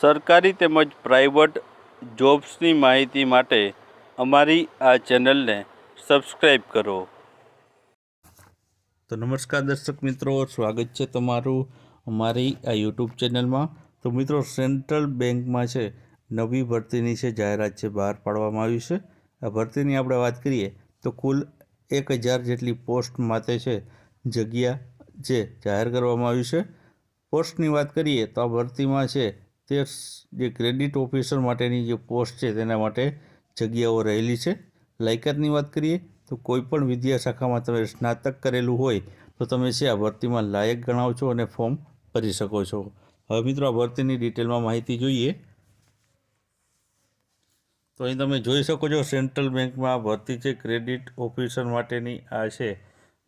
સરકારી તેમજ પ્રાઇવેટ જોબ્સની માહિતી માટે અમારી આ ચેનલને સબસ્ક્રાઈબ કરો. તો નમસ્કાર દર્શક મિત્રો, સ્વાગત છે તમારું અમારી આ યુટ્યુબ ચેનલમાં. તો મિત્રો, સેન્ટ્રલ બેંકમાં છે, નવી ભરતીની છે, જાહેરાત છે, બહાર પાડવામાં આવી છે. આ ભરતીની આપણે વાત કરીએ તો કુલ એક હજાર જેટલી પોસ્ટ માટે છે, જગ્યા જે જાહેર કરવામાં આવી છે. પોસ્ટની વાત કરીએ તો આ ભરતીમાં છે તે જે ક્રેડિટ ઓફિસર માટેની જે પોસ્ટ છે, તેના માટે જગ્યાઓ રહેલી છે. લાયકાતની વાત કરીએ, તો કોઈપણ વિદ્યા શાખામાં તમે સ્નાતક કરેલું હોય, તો તમે છે આ ભરતીમાં લાયક ગણાવ છો અને ફોર્મ ભરી શકો છો. હવે મિત્રો, આ ભરતીની ડિટેલમાં માહિતી જોઈએ. તો અહીં તમે જોઈ શકો છો સેન્ટ્રલ બેંકમાં ભરતી છે. ક્રેડિટ ઓફિસર માટેની આ છે,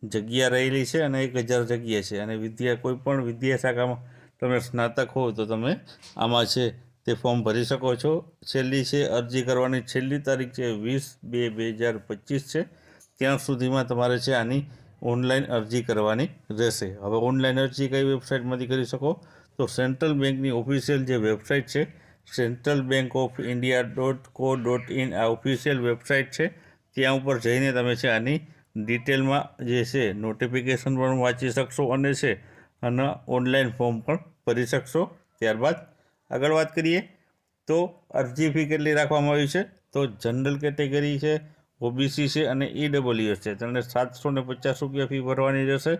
જગ્યા રહેલી છે અને એક હજાર જગ્યા છે. અને વિદ્યા કોઈપણ વિદ્યાશાખામાં વિદ્યા શાખામાં તમે સ્નાતક હો તો તમે આમાં છે તે ફોર્મ ભરી શકો છો. છેલ્લી છે, અરજી કરવાની છેલ્લી તારીખ છે, વીસ બે બે હજાર પચીસ છે. ત્યાં સુધીમાં તમારે છે આની ઓનલાઈન અરજી કરવાની રહેશે. હવે ઓનલાઈન અરજી કઈ વેબસાઇટમાંથી કરી શકો? તો સેન્ટ્રલ બેંકની ઓફિશિયલ જે વેબસાઇટ છે, central bank of India dot co dot in આ ઓફિશિયલ વેબસાઇટ છે. ત્યાં ઉપર જઈને તમે છે આની ડિટેલમાં જે છે, નોટિફિકેશન પણ વાંચી શકશો અને છે અને ઓનલાઈન ફોર્મ પણ ભરી શકશો. ત્યારબાદ આગળ વાત કરીએ તો અરજી ફી કેટલી રાખવામાં આવી છે? તો જનરલ કેટેગરી છે, ઓબીસી છે અને ઈડબલ્યુ છે. તેમણે સાતસો ને પચાસ રૂપિયા ફી ભરવાની રહેશે.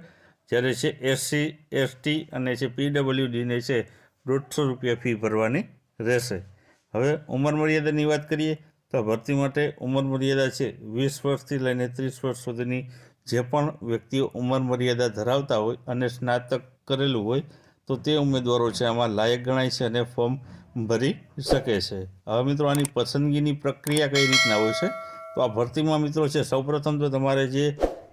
જ્યારે છે એસસી, એસટી અને છે પીડબલ્યુડીને છે દોઢસો રૂપિયા ફી ભરવાની રહેશે. હવે ઉંમર મર્યાદાની વાત કરીએ તો ભરતી માટે ઉંમર મર્યાદા છે વીસ વર્ષથી લઈને ત્રીસ વર્ષ સુધીની જે પણ વ્યક્તિઓ ઉંમર મર્યાદા ધરાવતા હોય અને સ્નાતક કરેલું હોય, તો તે ઉમેદવારો છે આમાં લાયક ગણાય છે અને ફોર્મ ભરી શકે છે. હવે મિત્રો, આની પસંદગીની પ્રક્રિયા કઈ રીતના હોય છે? તો આ ભરતીમાં મિત્રો છે, સૌપ્રથમ તો તમારે જે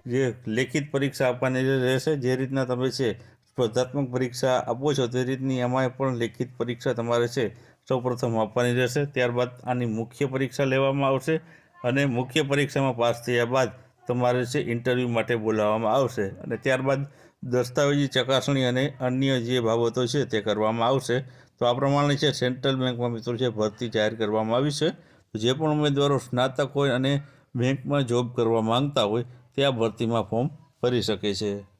જે લેખિત પરીક્ષા આપવાની રહેશે, જે રીતના તમે છે, સ્પર્ધાત્મક પરીક્ષા આપો છો, તે રીતની એમાં પણ લેખિત પરીક્ષા તમારે છે, સૌપ્રથમ આપવાની રહેશે. ત્યારબાદ આની મુખ્ય પરીક્ષા લેવામાં આવશે અને મુખ્ય પરીક્ષામાં પાસ થયા બાદ તમારે છે ઇન્ટરવ્યૂ માટે બોલાવવામાં આવશે. અને ત્યારબાદ દસ્તાવેજી ચકાસણી અને અન્ય જે બાબતો છે તે કરવામાં આવશે. તો આ પ્રમાણે છે સેન્ટ્રલ બેંકમાં મિત્રો છે ભરતી જાહેર કરવામાં આવી છે. જે પણ ઉમેદવારો સ્નાતક હોય અને બેંકમાં જોબ કરવા માંગતા હોય તે આ ભરતીમાં ફોર્મ ભરી શકે છે.